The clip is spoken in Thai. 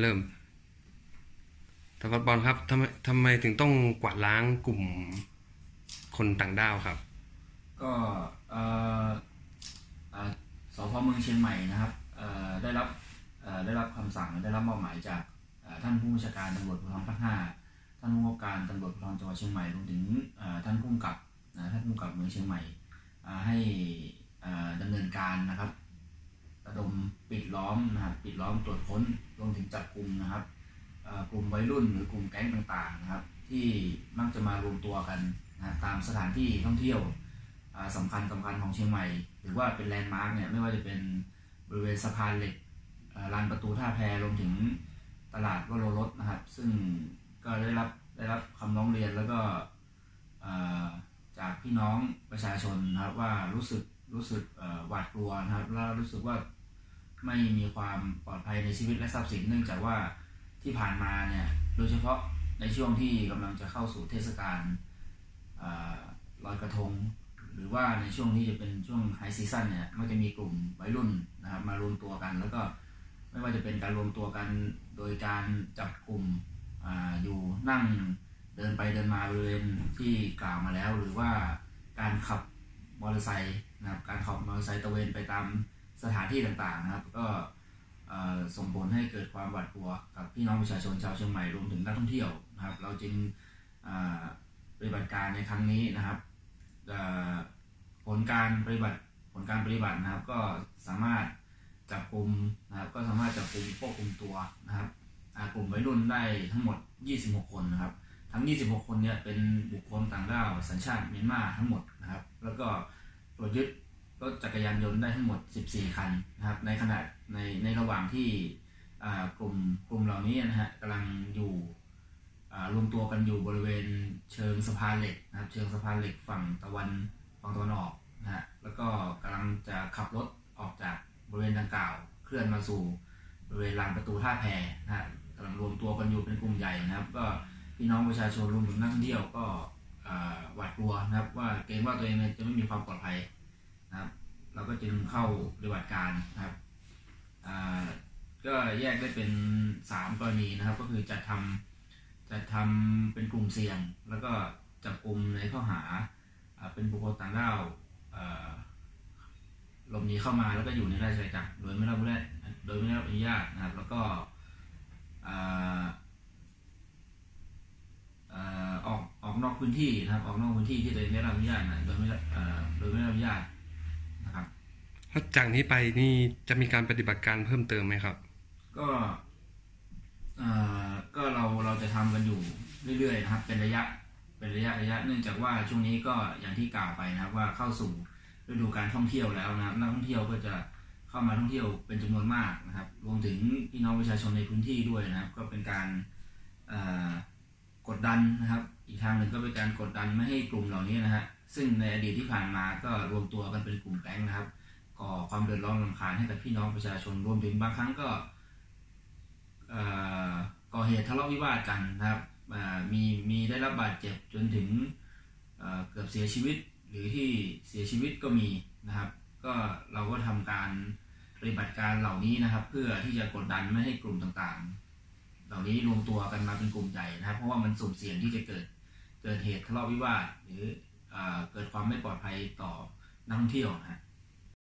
เริ่มแต่บอลครับทำไมทำไมถึงต้องกวาดล้างกลุ่มคนต่างด้าวครับ ก็สพเมืองเชียงใหม่นะครับได้รับได้รับคำสั่งได้รับมอบหมายจากท่านผู้บัญชาการตำรวจภูธรภาคห้าท่านผู้ว่าการตำรวจภูธรจังหวัดเชียงใหม่รวมถึงท่านผู้กำกับนะท่านผู้กำกับเมืองเชียงใหม่ให้ดำเนินการนะครับระดม ปิดล้อมนะครับปิดล้อมตรวจค้นรวมถึงจับกลุ่มนะครับกลุ่มวัยรุ่นหรือกลุ่มแก๊งต่างๆนะครับ ที่มักจะมารวมตัวกันนะตามสถานที่ท่องเที่ยวอ่าสำคัญสำคัญของเชียงใหม่ หรือว่าเป็นแลนด์มาร์กเนี่ยไม่ว่าจะเป็นบริเวณสะพานเหล็กลานประตูท่าแพรวมถึงตลาดวโรรสนะครับ ซึ่งก็ได้รับได้รับคำร้องเรียนแล้วก็จากพี่น้องประชาชนนะครับว่ารู้สึกรู้สึกหวาดกลัวนะครับแล้วรู้สึกว่า ไม่มีความปลอดภัยในชีวิตและทรัพย์สิน เนื่องจากว่าที่ผ่านมาเนี่ยโดยเฉพาะในช่วงที่กำลังจะเข้าสู่เทศกาลลอยกระทง หรือว่าในช่วงที่จะเป็นช่วงไฮซีซั่นเนี่ยมันจะมีกลุ่มวัยรุ่นนะครับมารวมตัวกัน แล้วก็ไม่ว่าจะเป็นการรวมตัวกันโดยการจับกลุ่มออยู่นั่งเดินไปเดินมาบริเวณที่กล่าวมาแล้ว หรือว่าการขับมอเตอร์ไซค์นะครับการขับมอเตอร์ไซค์ตะเวนไปตาม สถานที่ต่างๆนะครับ ก็ส่งผลให้เกิดความหวาดกลัวกับพี่น้องประชาชนชาวเชียงใหม่รวมถึงนักท่องเที่ยวนะครับ เราจึงปฏิบัติการในครั้งนี้นะครับผลการปฏิบัติผลการปฏิบัตินะครับ ก็สามารถจับกลุ่มนะครับ ก็สามารถจับกลุ่มควบคุมตัวนะครับกลุ่มวัยรุ่นได้ทั้งหมด 26 คนนะครับ ทั้ง 26 คนเนี่ยเป็นบุคคลต่างด้าวสัญชาติเมียนมาทั้งหมดนะครับ แล้วก็ตรวจยึด รถจักรยานยนต์ได้ทั้งหมด 14 คันนะครับ ในขณะในในระหว่างที่กลุ่มกลุ่มเหล่านี้นะฮะกำลังอยู่รวมตัวกันอยู่บริเวณเชิงสะพานเหล็กนะครับ เชิงสะพานเหล็กฝั่งตะวันฝั่งตะวันออกนะฮะแล้วก็กำลังจะขับรถออกจากบริเวณดังกล่าว เคลื่อนมาสู่บริเวณลานประตูท่าแพนะฮะกำลังรวมตัวกันอยู่เป็นกลุ่มใหญ่นะครับ ก็พี่น้องประชาชนรวมถึงนักท่องเที่ยวก็หวาดกลัวนะครับ ว่าเกรงว่าตัวเองจะไม่มีความปลอดภัย นะครับ เราก็จึงเข้าปฏิบัติการนะครับก็แยกได้เป็นสามกรณีนะครับ ก็คือจัดทำจะทำเป็นกลุ่มเสี่ยง แล้วก็จับกลุ่มในข้อหาอเป็นบุคคลต่างด้าวหลบหนีเข้ามาแล้วก็อยู่ในราชอาณาจักรโดยไม่ได้รับอนุญาตโดยไม่ได้รับอนุญาตนะครับ แล้วก็ออกออกนอกพื้นที่นะครับ ออกนอกพื้นที่ที่ตัวเองได้รับอนุญาตนะโดยไม่ได้โดยไม่ได้รับอนุญาต นะครับแล้วจากนี้ไปนี่จะมีการปฏิบัติการเพิ่มเติมไหมครับ ก็เออก็เราเราจะทำกันอยู่เรื่อยๆนะครับ เป็นระยะเป็นระยะระยะเนื่องจากว่าช่วงนี้ก็อย่างที่กล่าวไปนะครับ ว่าเข้าสู่ฤดูการท่องเที่ยวแล้วนะครับนักท่องเที่ยวก็จะเข้ามาท่องเที่ยวเป็นจำนวนมากนะครับ รวมถึงพี่น้องประชาชนในพื้นที่ด้วยนะครับ ก็เป็นการกดดันนะครับ อีกทางหนึ่งก็เป็นการกดดันไม่ให้กลุ่มเหล่านี้นะฮะ ซึ่งในอดีตที่ผ่านมาก็รวมตัวกันเป็นกลุ่มแก๊งนะครับก่อความเดือดร้อนรำคาญให้กับพี่น้องประชาชนรวมถึงบางครั้งก็ก่อเหตุทะเลาะวิวาทกันนะครับมีมีได้รับบาดเจ็บจนถึงเเกือบเสียชีวิตหรือที่เสียชีวิตก็มีนะครับ ก็เราก็ทำการปฏิบัติการเหล่านี้นะครับ เพื่อที่จะกดดันไม่ให้กลุ่มต่างๆ เหล่านี้รวมตัวกันมาเป็นกลุ่มใหญ่นะครับ เพราะว่ามันสุ่มเสี่ยงที่จะเกิดเกิดเหตุทะเลาะวิวาทหรือ เกิดความไม่ปลอดภัยต่อนักท่องเที่ยวนะฮะ